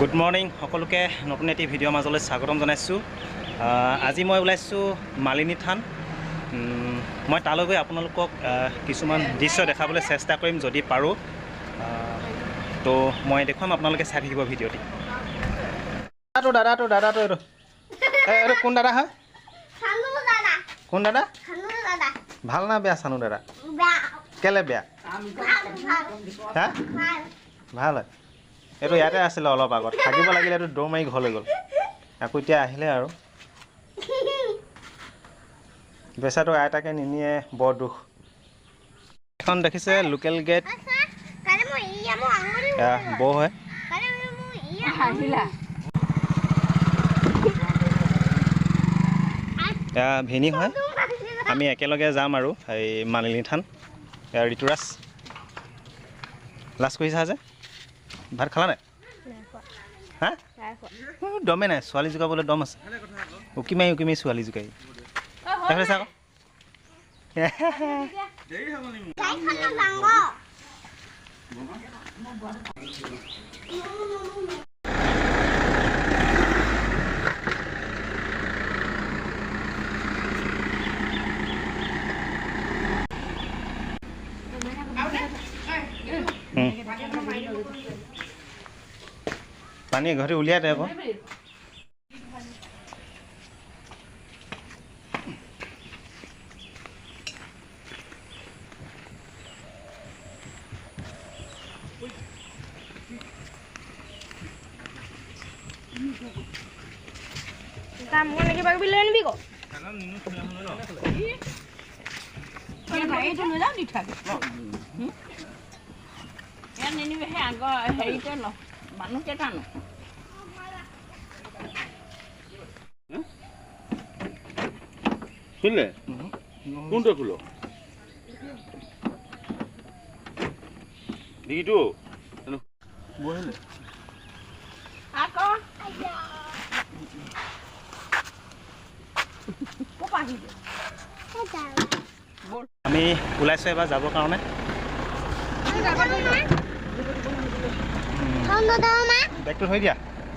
Good morning সকলোকে নতুন এটি ভিডিঅ'ৰ মাজলৈ স্বাগতম জনাইছোঁ। আজি মই ওলাইছোঁ মালিনী থান। মই তালৈ গৈ আপোনালোকক কিছুমান দৃশ্য দেখাবলৈ চেষ্টা কৰিম যদি পাৰোঁ। তো মই দেখুৱাম আপোনালোকে চাই থাকিব ভিডিঅ'টি। দাদাটো দাদাটো দাদাটো এইটো। এই এইটো কোন দাদা হয় কোন দাদা? ভাল না বেয়া চানু দাদা? কেলে বেয়া? হা? ভাল হয়। এইটো ইয়াতে আছিলে অলপ আগত। থাকিব লাগিলে এইটো দৌৰ মাৰি ঘৰলৈ গ'ল। আকৌ এতিয়া আহিলে আৰু। বেচাটো আইতাকে নিনিয়ে বৰ দুখ। এখন দেখিছে লোকেল গেট। বৌ হয়। এয়া ভিনি হয়। আমি একেলগে যাম আৰু এই মালিনী থান। ঋতুৰাজ। লাজ কৰিছা যে? ভাত খালা নাই হা? দমে নাই ছোৱালী জোকাবলৈ দম আছে। উকি মাৰি উকি মাৰি ছোৱালী জোকাই আকৌ পানী ঘৰে উলিয়াই দে আকৌ। তা মন লাগে বাকি বিলে আনবি সেই আগৰ হেৰিতে ন মানুহ কেইটা ন শুনলে কোনটো খুলো ডিগিটো বহিলে আকৌ আমি ওলাইছোঁ এবাৰ যাবৰ কাৰণে ঠাণ্ডা দাও মা। বেগটো থৈ দিয়া।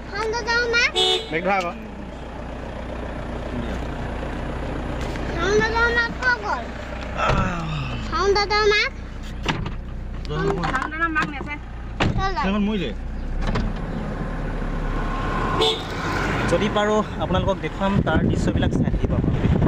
ঠাণ্ডা দাও মা। বেগ ধৰা আকৌ ঠাণ্ডা দাও মা ক'ত গ'ল ঠাণ্ডা দাও মা ঠাণ্ডা মাক নেচাই ক'ত মৰিলে যদি পাৰোঁ আপোনালোকক দেখুৱাম তাৰ দৃশ্যবিলাক চাই থাকিব আপোনালোকে